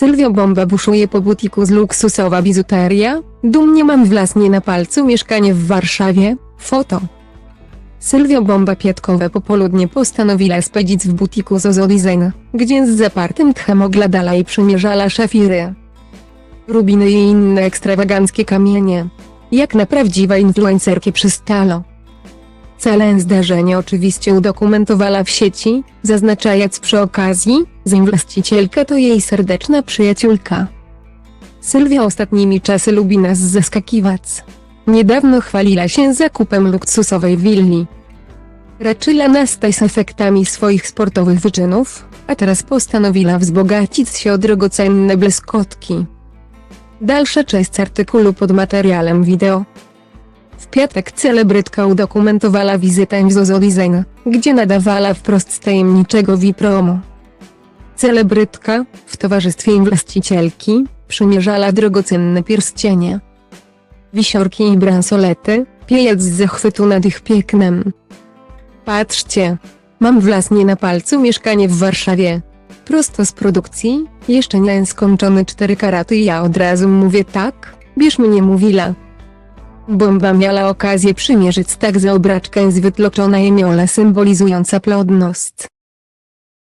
Sylwia Bomba buszuje po butiku z luksusowa bizuteria, dumnie mam własnie na palcu mieszkanie w Warszawie, foto. Sylwia Bomba Pietkowe popołudnie postanowiła spędzić w butiku Zozo Design, gdzie z zapartym tchem ogladala i przymierzala szafiry, rubiny i inne ekstrawaganckie kamienie. Jak na prawdziwe influencerki przystalo. Celem zdarzenia oczywiście udokumentowała w sieci, zaznaczając przy okazji, że właścicielka to jej serdeczna przyjaciółka. Sylwia ostatnimi czasy lubi nas zaskakiwać. Niedawno chwaliła się zakupem luksusowej willi. Raczyła nas z efektami swoich sportowych wyczynów, a teraz postanowiła wzbogacić się o drogocenne bleskotki. Dalsza część artykułu pod materiałem wideo. W piatek celebrytka udokumentowała wizytę w Zozo Design, gdzie nadawała wprost z tajemniczego wipromu. Celebrytka, w towarzystwie właścicielki, przymierzała drogocenne pierścienie. Wisiorki i bransolety, piejąc z zachwytu nad ich pięknem. Patrzcie! Mam własnie na palcu mieszkanie w Warszawie. Prosto z produkcji, jeszcze nie skończony 4 karaty i ja od razu mówię tak, bierz mnie mówiła. Bomba miała okazję przymierzyć tak za obraczkę z wytłoczonej miole symbolizująca plodność.